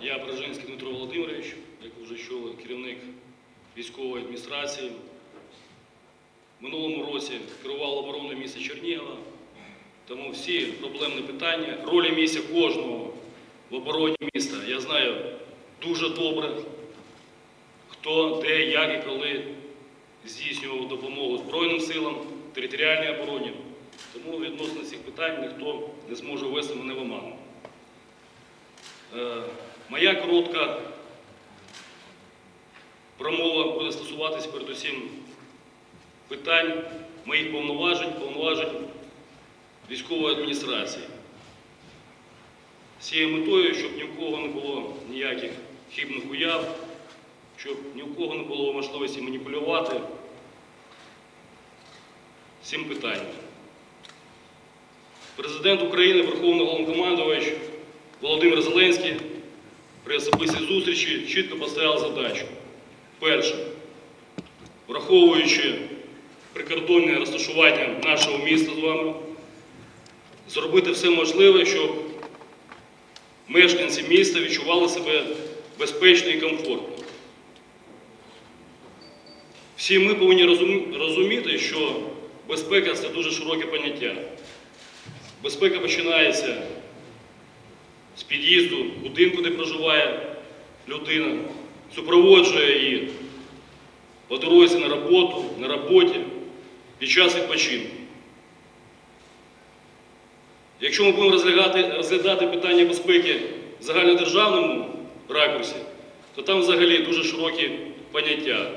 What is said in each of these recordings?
Я Брижинський Дмитро Володимирович, як ви вже чули, керівник військової адміністрації. Минулому році керував обороною міста Чернігова. Тому всі проблемні питання, ролі місця кожного в обороні міста я знаю дуже добре, хто, де, як і коли здійснював допомогу Збройним силам, територіальній обороні. Тому відносно цих питань ніхто не зможе ввести мене в оману. Моя коротка промова буде стосуватись передусім питань моїх повноважень, повноважень військової адміністрації. З цією метою, щоб ні в кого не було ніяких хибних уяв, щоб ні в кого не було можливості маніпулювати цим питанням. Президент України, Верховний Головнокомандувач Володимир Зеленський при особистій зустрічі чітко поставив задачу. Перше, враховуючи прикордонне розташування нашого міста з вами, зробити все можливе, щоб мешканці міста відчували себе безпечно і комфортно. Всі ми повинні розуміти, що безпека це дуже широке поняття. Безпека починається з під'їзду будинку, де проживає людина, супроводжує її по на роботу, на роботі, під час відпочинку. Якщо ми будемо розглядати, розглядати питання безпеки в загальнодержавному ракурсі, то там взагалі дуже широкі поняття.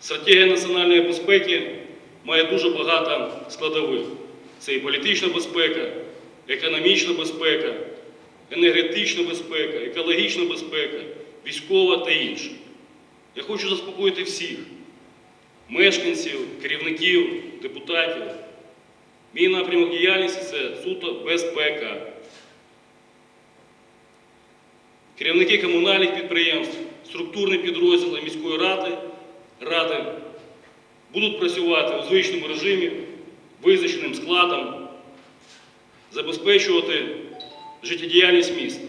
Стратегія національної безпеки має дуже багато складових. Це і політична безпека, економічна безпека, енергетична безпека, екологічна безпека, військова та інше. Я хочу заспокоїти всіх мешканців, керівників, депутатів. Мій напрямок діяльності це суто безпека. Керівники комунальних підприємств, структурні підрозділи міської ради, ради будуть працювати у звичному режимі, визначеним складом, забезпечувати життєдіяльність міста.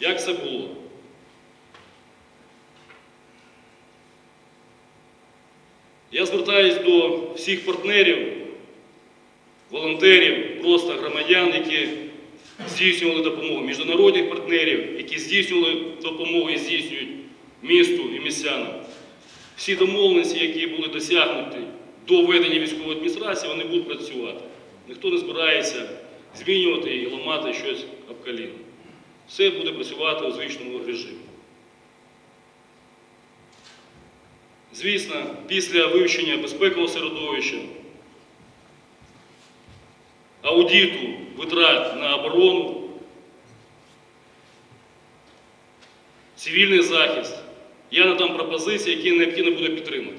Як це було? Я звертаюсь до всіх партнерів, волонтерів, просто громадян, які здійснювали допомогу, міжнародних партнерів, які здійснювали допомогу і здійснюють місту і містянам. Всі домовленості, які були досягнуті до введення військової адміністрації, вони будуть працювати. Ніхто не збирається змінювати і ламати щось об коліно. Все буде працювати у звичному режимі. Звісно, після вивчення безпекового середовища, аудиту витрат на оборону, цивільний захист, я надам пропозиції, які необхідно буде підтримати.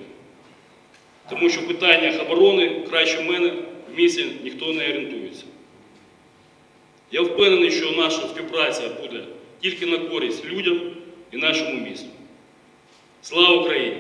Тому що в питаннях оборони краще в мене в місті ніхто не орієнтується. Я впевнений, що наша співпраця буде тільки на користь людям і нашому місту. Слава Україні!